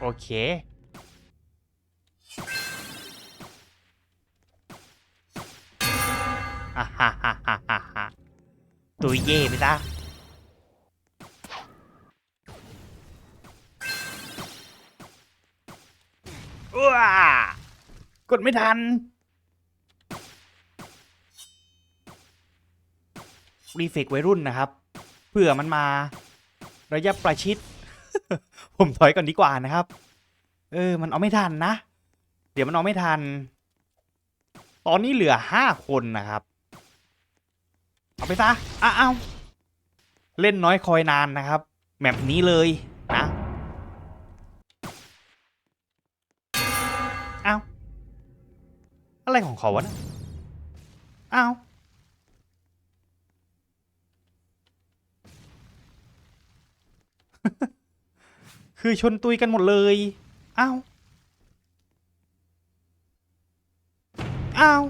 โอเคฮ่าฮ่าฮ่าฮ่าฮ่าตุยเย่ไปซะว้ากดไม่ทัน รีเฟกวัยรุ่นนะครับ เผื่อมันมา ระยะประชิด ผมถอยก่อนดีกว่านะครับ เออ มันเอาไม่ทันนะ เดี๋ยวมันเอาไม่ทัน ตอนนี้เหลือห้าคนนะครับ เอาไปซะอ้าวเล่นน้อยคอยนานนะครับ แมปนี้เลยนะอ้าวอะไรของเขาวะเนะอ้าว คือชนตุยกันหมดเลยอ้าวอ้าว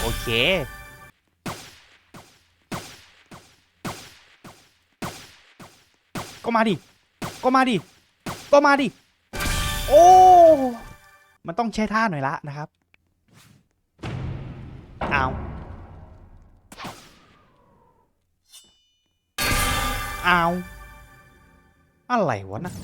โอเค ก็มาดิ ก็มาดิ ก็มาดิ โอ้ มันต้องใช้ท่าหน่อยละนะครับเอาเอาอะไรวะนะ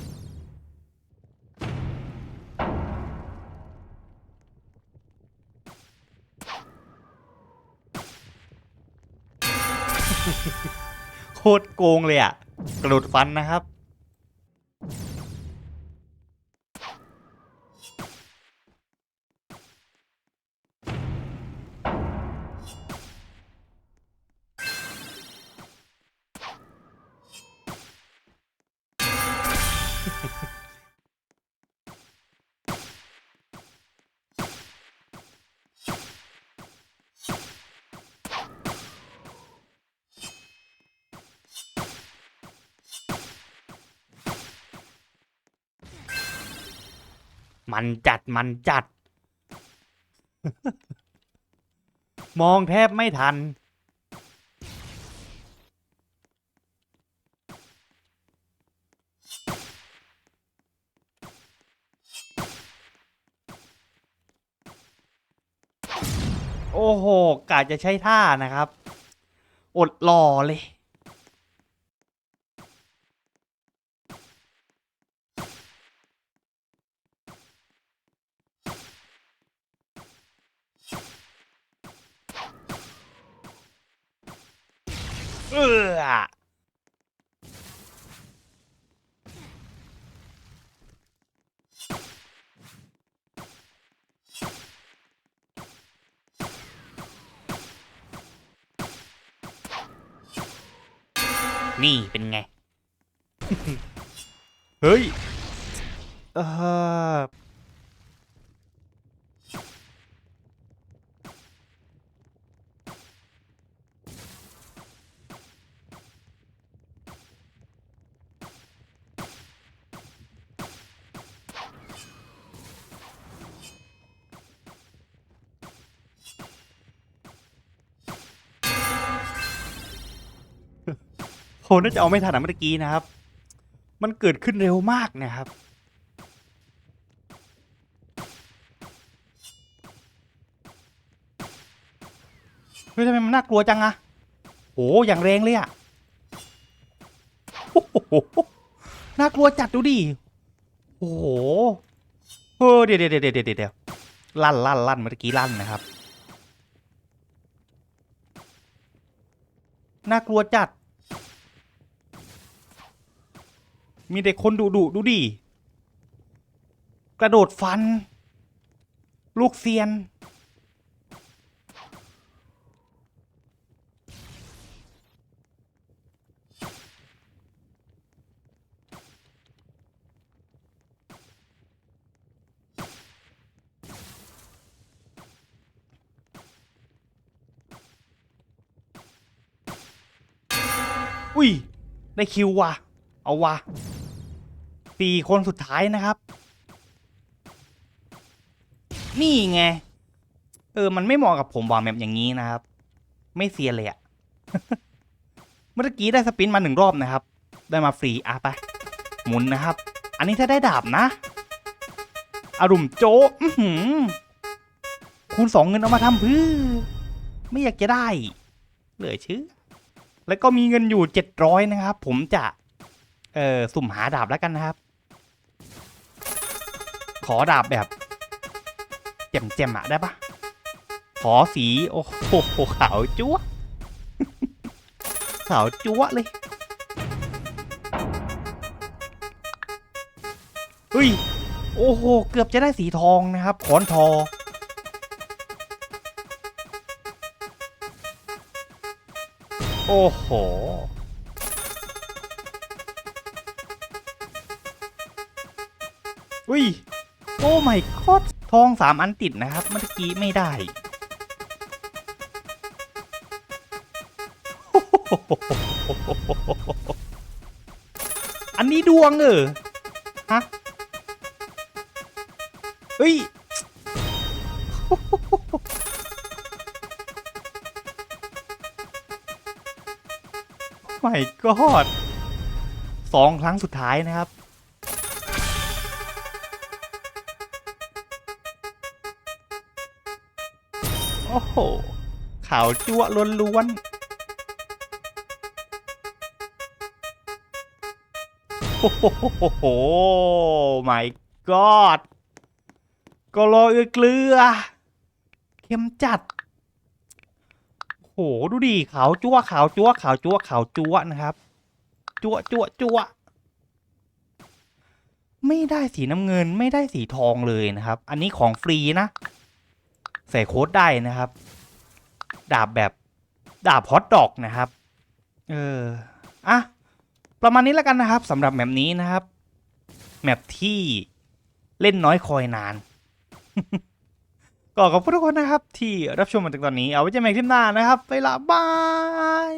โคตรโกงเลยอะ กระโดดฟันนะครับ มันจัดมันจัด มองแทบไม่ทัน โอ้โหกาจะใช้ท่านะครับ อดรอเลย เออนี่เป็นไง เฮ้ยเออ น่าจะเอาไม่ทันะเมื่อกี้นะครับ มันเกิดขึ้นเร็วมากนะครับ เฮ้ยทำไมมันน่ากลัวจังอะโหอย่างแรงเลยอะโอ้โหน่ากลัวจัดดูดิ โอ้โหเออเดี๋ยวเดี๋ยวเดี๋ยวเดี๋ยวเดี๋ยวลั่นลั่นลั่นเมื่อกี้ลั่นนะครับ น่ากลัวจัด มีเด็กคนดุดุดูดิ กระโดดฟัน ลูกเซียน อุ้ย ได้คิวว่ะ เอาว่ะ สี่คนสุดท้ายนะครับ นี่ไง เออ มันไม่เหมาะกับผมว่ะแบบอย่างนี้นะครับ ไม่เซียเลยอะเมื่อกี้ได้สปินมาหนึ่งรอบนะครับ ได้มาฟรีอะไป หมุนนะครับ อันนี้ถ้าได้ดาบนะ อารุมโจอื้อหือคูณสองเงินเอามาทำเพื่อไม่อยากจะได้ เหลือเชื่อ แล้วก็มีเงินอยู่เจ็ดร้อยนะครับ ผมจะ เอ่อ สุ่มหาดาบแล้วกันนะครับ ขอดาบแบบแจ่มๆอะได้ปะขอสี โอ้โหขาวจั๊วะขาวจั๊วะเลยเฮ้ย โอ้โห เกือบจะได้สีทองนะครับ ขอนทอ โอ้โห อุ้ย โอ้ไม่คอดทองสามอันติดนะครับเมื่อกี้ไม่ได้อันนี้ดวงเออฮะเฮ้ยไม่กอดสองครั้งสุดท้ายนะครับ โหขาวจั่วล้วนๆ โอ้โหไม่กอดก็รอเอือเกลือ เข้มจัดโอ้โห ดูดิขาวจั่วขาวจั่วขาวจั่วขาวจั่วนะครับ จั่วจั่วจั่วไม่ได้สีน้ำเงินไม่ได้สีทองเลยนะครับ อันนี้ของฟรีนะ ใส่โค้ดได้นะครับ ดาบแบบดาบฮอตดอกนะครับ เอออะประมาณนี้แล้วกันนะครับสำหรับแมปนี้นะครับ แมปที่เล่นน้อยคอยนาน ก็ขอบคุณทุกคนนะครับ ที่รับชมมาถึงตอนนี้ เอาไว้เจอกันคลิปหน้านะครับ ไปละบาย